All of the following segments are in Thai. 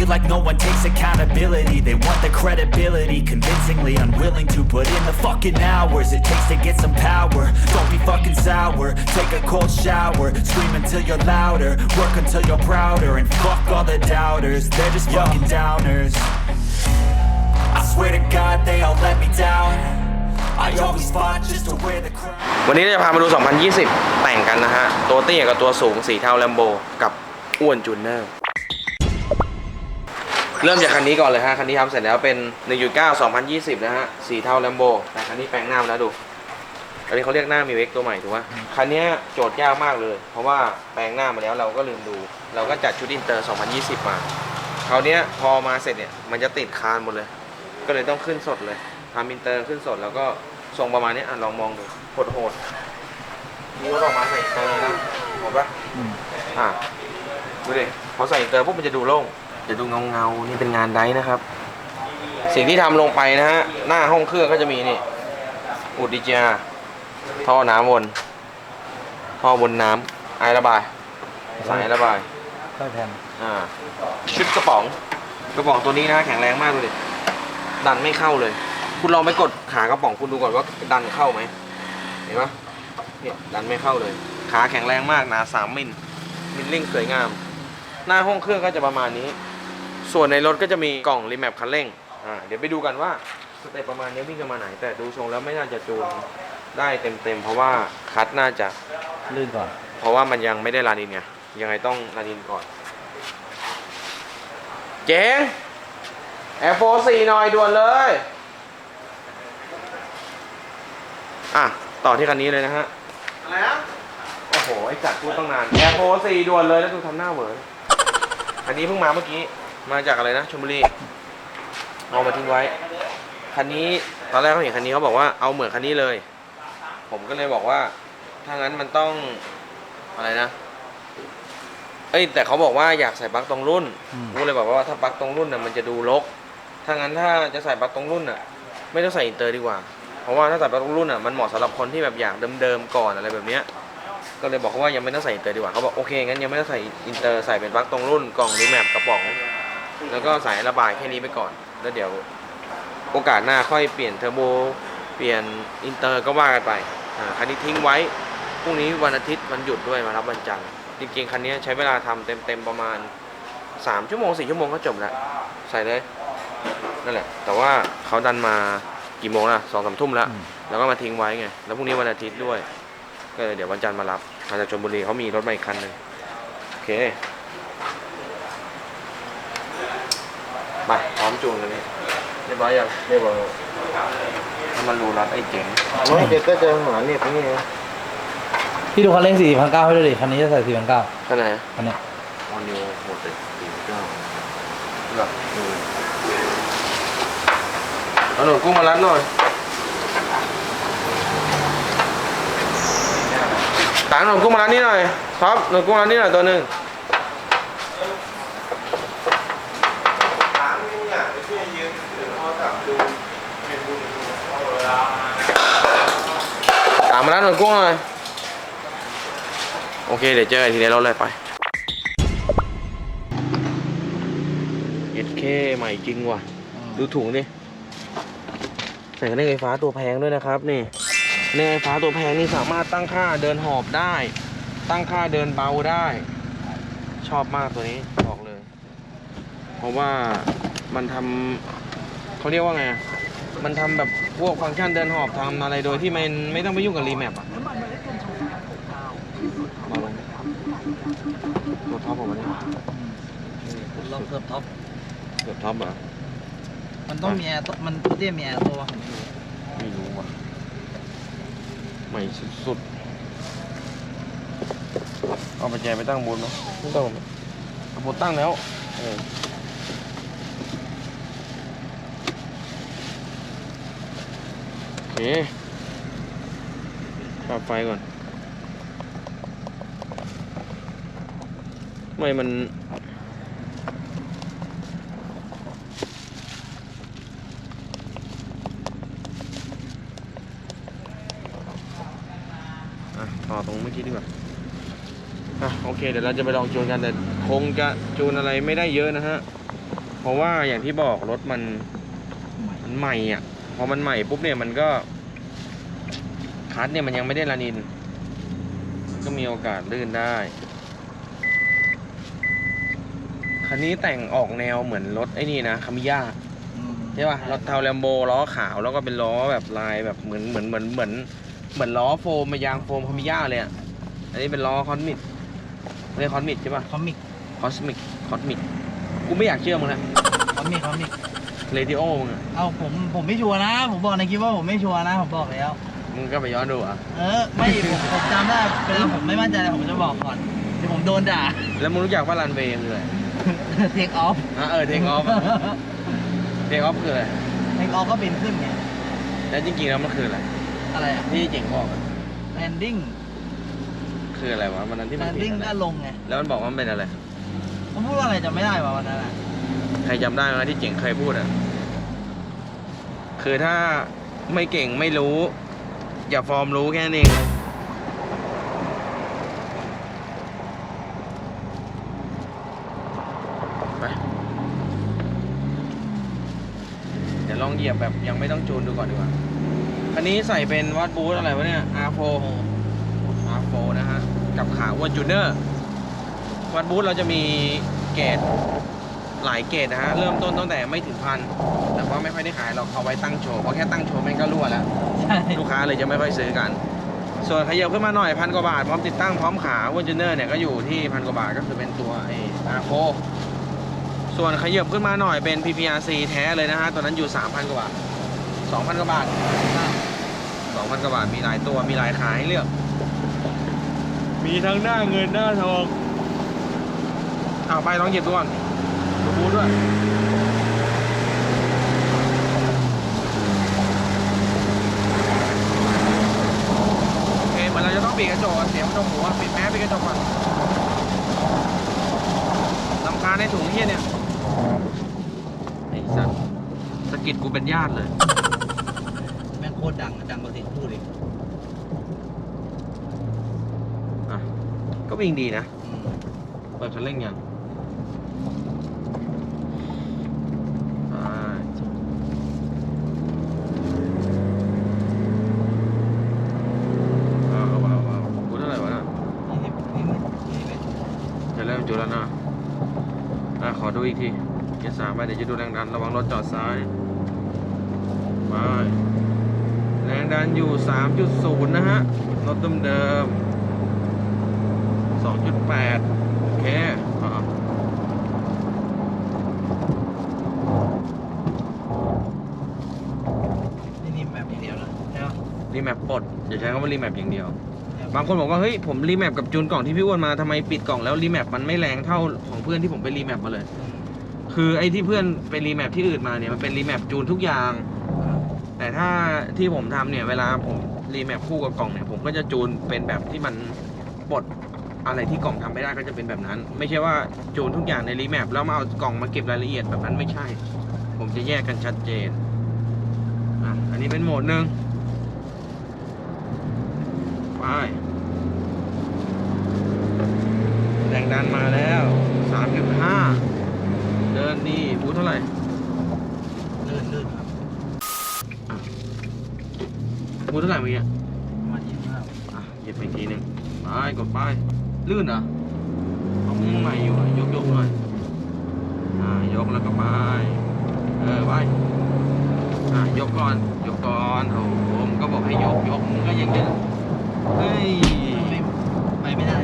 feel like no one takes accountability They want the credibility Convincingly unwilling to put in the fucking hours It takes to get some power Don't be fucking sour Take a cold shower Scream until you're louder Work until you're prouder And fuck all the doubters They're just fucking downers I swear to God they all let me down I always fought just to wear the crown วันนี้เราจะพามาดู 2020 แต่งกันนะฮะ ตัวเตี้ยกับตัวสูงสีเทาแลมโบกับอ้วนจูเนอร์ เริ่มจากคันนี้ก่อนเลยฮะ คันนี้ทำเสร็จแล้วเป็น 1.9 2020 นะฮะ สีเทาแลมโบ แต่คันนี้แปลงหน้ามาแล้วดู อันนี้เขาเรียกหน้ามีเวกตัวใหม่ถูกไหมคันนี้โจทย์ยากมากเลย เพราะว่าแปลงหน้ามาแล้วเราก็ลืมดู เราก็จัดชุดอินเตอร์ 2020 มา คราวเนี้ยพอมาเสร็จเนี่ย มันจะติดคานหมดเลย ก็เลยต้องขึ้นสดเลยทำอินเตอร์ขึ้นสดแล้วก็ทรงประมาณนี้อะลองมองดูโหดโหดๆนี่ว่าออกมาใส่อินเตอร์นะเห็นปะอะดูดิพอใส่อินเตอร์ปุ๊บมันจะดูโล่ง จะดูเงาเงาๆนี่เป็นงานไดร์นะครับ สิ่งที่ทำลงไปนะฮะ หน้าห้องเครื่องก็จะมีนี่ อุดดีเจาท่อน้ำวน ท่อวนน้ำไอระบาย สายระบายค่อยแทนอ่า ชุดกระป๋อง กระป๋องตัวนี้นะแข็งแรงมากเลย ดันไม่เข้าเลย คุณลองไปกดขากระป๋องคุณดูก่อนว่าดันเข้าไหม เห็นปะเนี่ยดันไม่เข้าเลย ขาแข็งแรงมากหนาสามมิลมิลลิ่งสวยงาม หน้าห้องเครื่องก็จะประมาณนี้ ส่วนในรถก็จะมีกล่องรีแมปคันเร่งอ่าเดี๋ยวไปดูกันว่าสเต็ปประมาณนี้วิ่งกันมาไหน แต่ดูทรงแล้วไม่น่าจะจูนได้เต็มๆ เพราะว่าคัดน่าจะ ลื่นก่อน เพราะว่ามันยังไม่ได้รันอินไงยังไงต้องรันอินก่อน เจ๋งแอร์โฟสี่หน่อยด่วนเลย อะ ต่อที่คันนี้เลยนะฮะ อะไรนะ โอ้โห ไอ้จัดพูดต้องนาน แอร์โฟสี่ด่วนเลยแล้วดูทำหน้าเหวอคันนี้เพิ่งมาเมื่อกี้ มาจากอะไรนะชลบุรีเอามาทิ้งไว้ คันนี้ตอนแรกเขาเห็นคันนี้เขาบอกว่าเอาเหมือนคันนี้เลย ผมก็เลยบอกว่าถ้างั้นมันต้องอะไรนะ เอ้ยแต่เขาบอกว่าอยากใส่ปลั๊กตรงรุ่นอืมกูเลยบอกว่าถ้าปลั๊กตรงรุ่นน่ะมันจะดูรกถ้างั้นถ้าจะใส่ปลั๊กตรงรุ่นน่ะ ไม่ต้องใส่อินเตอร์ดีกว่า เพราะว่าถ้าใส่ปลั๊กตรงรุ่นน่ะมันเหมาะสำหรับคนที่แบบอยากเดิมๆก่อนอะไรแบบเนี้ยก็เลยบอกเขาว่ายังไม่ต้องใส่อินเตอร์ดีกว่าเขาบอกโอเคงั้นยังไม่ต้องใส่อินเตอร์ใส่เป็นปลั๊กตรงรุ่นกล่องรีแมปกระป๋อง แล้วก็สายระบายแค่นี้ไปก่อน แล้วเดี๋ยวโอกาสหน้าค่อยเปลี่ยนเทอร์โบ เปลี่ยนอินเตอร์ก็ว่ากันไปอ่าคันนี้ทิ้งไว้พรุ่งนี้วันอาทิตย์วันหยุดด้วยมารับวันจันทร์จริงๆคันนี้ใช้เวลาทำเต็มๆประมาณ 3 ชั่วโมง 4 ชั่วโมงก็จบแล้วใส่เลยนั่นแหละ แต่ว่าเขาดันมากี่โมงละสองสามทุ่มแล้ว แล้วก็มาทิ้งไว้ไง แล้วพรุ่งนี้วันอาทิตย์ด้วย ก็เลยเดี๋ยววันจันทร์มารับมาจากชลบุรีเขามีรถมาอีกคันหนึ่งโอเค ไปพร้อมจูนเลยนี่เรียบร้อยยังเรียบร้อยถ้ามันรูรัดไอ้เจ๋งไม่เดี๋ยวก็จะหมาเนี่ยนี่พี่ดูคันเร่งสี่พันเก้าให้ด้วยดิคันนี้จะใส่สี่พันเก้าข้างไหนคันเนี้ยออนนิวหมดเลยสี่เก้าหรอเอาหนูกุ้งมารัดหน่อยต่างหนูกุ้งมารัดนี่หน่อยครับหนูกุ้งมารัดนี่หน่อยตัวหนึ่ง ต่างมารัดหนูกุ้งหน่อย โอเค เดี๋ยวเจอกันทีในรถเลยไปเอ็ดเคใหม่จริงว่ะ ดูถุงดิ ใส่กระเด้งไฟฟ้าตัวแพงด้วยนะครับนี่กระเด้งไฟฟ้าตัวแพงนี่สามารถตั้งค่าเดินหอบได้ ตั้งค่าเดินเบาได้ ชอบมากตัวนี้บอกเลย เพราะว่ามันทำเขาเรียกว่าไงอะ มันทำแบบพวกฟังก์ชันเดินหอบทำอะไรโดยที่มันไม่ต้องไปยุ่งกับรีแมปอะมาลงตัวท็อปของมันนี่ลองเพิ่มท็อปเกือบท็อปเหรอ มันต้องมีแอร์มันตัวเตี้ยมีแอร์ตัวไม่รู้ว่ะใหม่สุดๆเอาไปแจไปตั้งบนไหมไม่ต้องเอาบนตั้งแล้วเออ ปรับไฟก่อนทำไมมันต่อตรงเมื่อกี้ดีกว่าอะโอเค เดี๋ยวเราจะไปลองจูนกันแต่คงจะจูนอะไรไม่ได้เยอะนะฮะ เพราะว่าอย่างที่บอกรถมันมันใหม่อะ พอมันใหม่ปุ๊บเนี่ยมันก็ คัสเนี่ยมันยังไม่ได้ลานิน ก็มีโอกาสลื่นได้ คันนี้แต่งออกแนวเหมือนรถไอ้นี่นะคามิยาใช่ป่ะรถเทาแลมโบล้อขาวแล้วก็เป็นล้อแบบลายแบบเหมือนเหมือนเหมือนเหมือนเหมือนล้อโฟมมายางโฟมคามิยาเลยอะอันนี้เป็นล้อคอนมิดเรียกคอนมิดใช่ป่ะคอมิกคอสมิกคอสมิกกูไม่อยากเชื่อมึงนะคอมิกคอมิกเรดิโอมึงอะเอาผมผมไม่ชัวร์นะ ผมบอกในคลิปว่าผมไม่ชัวร์นะ ผมบอกแล้ว มึงก็ไปย้อนดูอะ เออ ไม่ผมผมจำได้เวลาผมไม่มั่นใจอะไรผมจะบอกก่อนเดี๋ยวผมโดนด่า แล้วมึงรู้จักว่ารันเวย์คืออะไรเทคออฟอะเออเทคออฟเทคออฟคืออะไร เทคออฟก็บินขึ้นไง แล้วจริงๆแล้วมันคืออะไร อะไรอะที่เจ๋งบอกอะแลนดิ้งคืออะไรวะวันนั้นที่แลมันนผิดิ้งดอะไรก็ลงไงแล้วมันบอกว่ามันเป็นอะไร ผมพูดว่าอะไรจำไม่ได้ว่ะวันนั้นอะใครจำได้ไหมที่เจ๋งเคยพูดอะ คือถ้าไม่เก่งไม่รู้ อย่าฟอร์มรู้แค่นั้นเองเดี๋ยวลองเหยียบแบบยังไม่ต้องจูนดูก่อนดีกว่า คันนี้ใส่เป็นวัดบูธอะไรวะเนี่ย R4 R4 นะฮะ กับขาอ้วนจูเนอร์วัดบูธเราจะมีเกรด หลายเกรดนะฮะ เริ่มต้นตั้งแต่ไม่ถึงพัน แต่ว่าไม่ค่อยได้ขายหรอกเอาไว้ตั้งโชว์เพราะแค่ตั้งโชว์แม่งก็รั่วแล้ว ใช่ลูกค้าเลยจะไม่ค่อยซื้อกัน ส่วนขยับขึ้นมาหน่อยพันกว่าบาท พร้อมติดตั้งพร้อมขาวนจูเนอร์เนี่ยก็อยู่ที่พันกว่าบาทก็คือเป็นตัวไอ้อาโคส่วนขยับขึ้นมาหน่อยเป็น PPRC แท้เลยนะฮะตัวนั้นอยู่ 3,000 กว่าบาท 2,000 กว่าบาท 2,000 กว่าบาทมีหลายตัวมีหลายขายให้เลือก มีทั้งหน้าเงินหน้าทองเอาไปลองหยิบดูก่อน ดูบูธด้วยโอเคเหมือนเราจะต้องปิดกระจกอะเสียงมันตรงหัวปิดแมสปิดกระจกก่อนลำคาญในถุงเฮียเนี่ยไอ้สัสสะกิดกูเป็นญาติเลย แม่งโคตรดังอะดังกว่าเสียงพูดอีกอะ ก็วิ่งดีนะอืมเปิดคันเร่งยังไปเอาเอาเอาเอากูเท่าไหร่วะน่ะ ยี่สิบยี่สิบยี่สิบ จะเริ่มจุดแล้วนะ อะ ขอ ดูอีกทีเกียร์สามไปเดี๋ยวจะดูแรงดันระวังรถจอดซ้ายไปแรงดันอยู่ 3.0 นะฮะรถเดิมๆ2.8 โอเคอะนี่นี่แบบอย่างเดียวนะใช่ปะรีแมปปลดอย่าใช้คำว่ารีแมปอย่างเดียว บางคนบอกว่า เฮ้ย ผมรีแมปกับจูนกล่องที่พี่อ้วนมาทำไมปิดกล่องแล้วรีแมปมันไม่แรงเท่าของเพื่อนที่ผมไปรีแมปมาเลย คือไอ้ที่เพื่อนไปรีแมปที่อื่นมาเนี่ยมันเป็นรีแมปจูนทุกอย่าง แต่ถ้าที่ผมทำเนี่ยเวลาผมรีแมปคู่กับกล่องเนี่ยผมก็จะจูนเป็นแบบที่มันปลดอะไรที่กล่องทำไม่ได้ก็จะเป็นแบบนั้น ไม่ใช่ว่าจูนทุกอย่างในรีแมปแล้วมาเอากล่องมาเก็บรายละเอียดแบบนั้นไม่ใช่ ผมจะแยกกันชัดเจนอะอันนี้เป็นโหมดหนึ่งไปแรงดันมาแล้ว 3.5 ดินดีบูทเท่าไหร่ลื่นลื่นครับบูทเท่าไหร่เมื่อกี้ประมาณยี่สิบห้าอะหยิบไปอีกทีหนึ่งไปกดไปลื่นเหรอเอามือใหม่อยู่อะยกยกหน่อยอ่ายกแล้วก็ไปเออไปอะยกก่อนยกก่อนโอ้โหผมก็บอกให้ยกยกมึงก็ยังจะเฮ้ยไม่ไปไม่ได้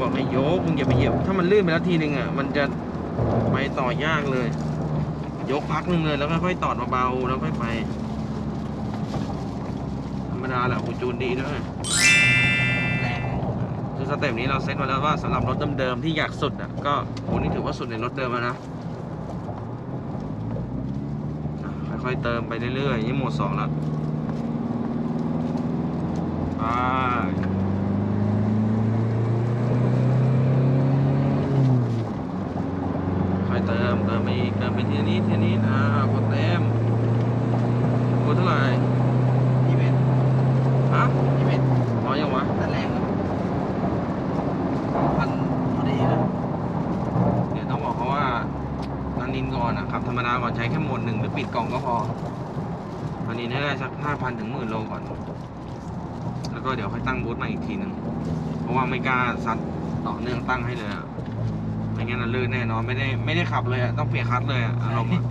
บอกให้ยกมึงอย่าไปเหยียบถ้ามันลื่นไปแล้วทีนึงอะมันจะ ไปต่อยากเลย ยกพักหนึงเลยแล้วค่อยๆตอดเบาๆแล้วค่อยไป ธรรมดาแหละโอ้จูนดีด้วยแรงคือสเต็ปนี้เราเซ็ตมาแล้วว่าสำหรับรถเดิมๆที่อยากสุดอะก็โหนี่ถือว่าสุดในรถเดิมแล้วนะค่อยๆเติมไปเรื่อยๆนี่โหมดสองแล้วค่อ ยเติมติมไปอีกติมไปทีละนิดทีละนิดอ่ากดเต็มกดเท่าไหร่ยี่สิบเอ็ดฮะยี่สิบเอ็ดพอยังวะนั่แรงนะพันพอดีนะเดี๋ยวต้องบอกเขาว่านันนินก่อนอะขับธรรมดาก่อนใช้แค่หมดหนึ่งหรือปิดกล่องก็พออันนี้ให้ได้สักห้าพันถึงหมื่นโลก่อน แล้วก็เดี๋ยวค่อยตั้งบูทมาอีกทีหนึ่งเพราะว่าไม่กล้าซัดต่อเนื่องตั้งให้เลย ไม่งั้นน่ะลื่นแน่นอนไม่ได้ไม่ได้ขับเลยอะต้องเปลี่ยนคลัตช์เลยอะอารมณ์อะ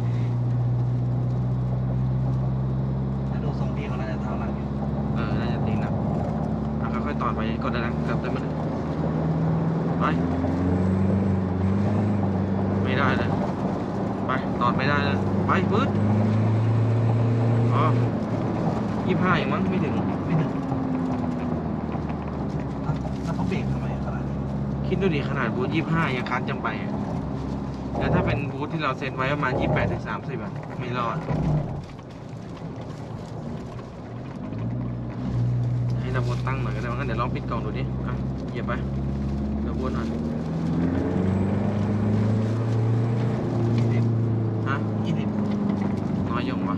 ถ้าดูทรงพี่เขาน่าจะเท้าหลังอยู่เออน่าจะตีหนักอะค่อยๆตอดไปกดได้แล้วเกือบเต็มแล้วไปไม่ได้เลยไปตอดไม่ได้เลยไปปื๊ดอ๋อยี่ห้าอย่างมั้งไม่ถึงไม่ถึงถ้าเขาเบรกทำไมขนาดนี้ คิดดูดิขนาดบูธยี่ห้ายังคัดจำไปอะแล้วถ้าเป็นบูธที่เราเซ็ตไว้ประมาณยี่แปดถึงสามสิบอะไม่รอด ให้เราบูธตั้งหน่อยก็ได้งั้นเดี๋ยวลองปิดกล่องดูดิอะเหยียบไปเดี๋ยวบูธหน่อยยี่สิบฮะยี่สิบน้อยยังวะ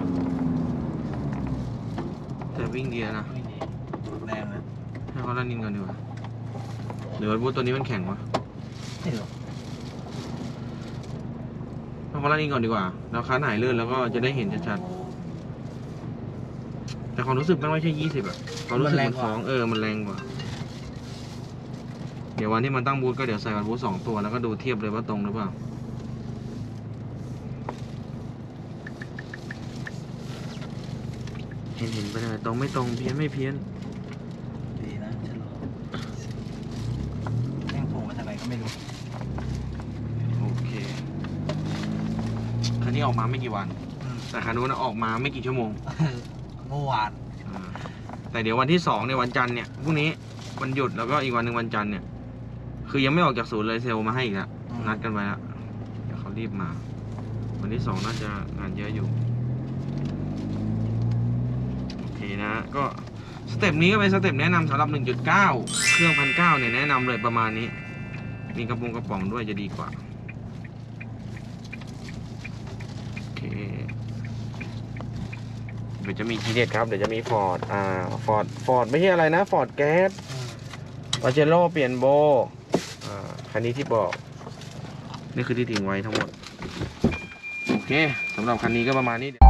แต่วิ่งดีแล้วนะไม่ดีแรงนะให้เขาลันนินก่อนดีกว่า หรือว่าบูธตัวนี้มันแข็งวะไม่หรอกให้เขาลันนินก่อนดีกว่าแล้วคันหายลื่นแล้วก็จะได้เห็นชัดๆ แต่ความรู้สึกมันไม่ใช่ยี่สิบอะความรู้สึกมันฟ้องเออ มันแรงกว่า เดี๋ยววันที่มันตั้งบูธก็เดี๋ยวใส่กับบูธสองตัวแล้วก็ดูเทียบเลยว่าตรงหรือเปล่าเห็นเห็นไปเลยตรงไม่ตรงเพี้ยนไม่เพี้ยน ดีนะชะลอแม่งโผล่มาจากไหนก็ไม่รู้ โอเค คันนี้ ออกมาไม่กี่วัน อืมแต่คันนู้นนะออกมาไม่กี่ชั่วโมงเมื่อวานอ่าแต่เดี๋ยววันที่สองในยวันจันทร์เนี่ยพรุ่งนี้วันหยุดแล้วก็อีกวันหนึ่งวันจันทร์เนี่ย คือยังไม่ออกจากศูนย์เลยเซลล์มาให้อีกแล้วนัดกันไว้แล้วเดี๋ยวเขารีบมา วันที่สองน่าจะงานเยอะอยู่โอเคนะก็สเต็ปนี้ก็เป็นสเต็ปแนะนำสำหรับ 1.9 เครื่องพันเก้าเนี่ยแนะนำเลยประมาณนี้ มีกระปุงกระป๋องด้วยจะดีกว่า โอเค เดี๋ยวจะมีทีเด็ดครับ เดี๋ยวจะมีฟอร์ด อ่า ฟอร์ด ฟอร์ดไม่ใช่อะไรนะ ฟอร์ดแก๊สปาเจโร่เปลี่ยนโบ อ่า คันนี้ที่บอก นี่คือที่ทิ้งไว้ทั้งหมด โอเคสำหรับคันนี้ก็ประมาณนี้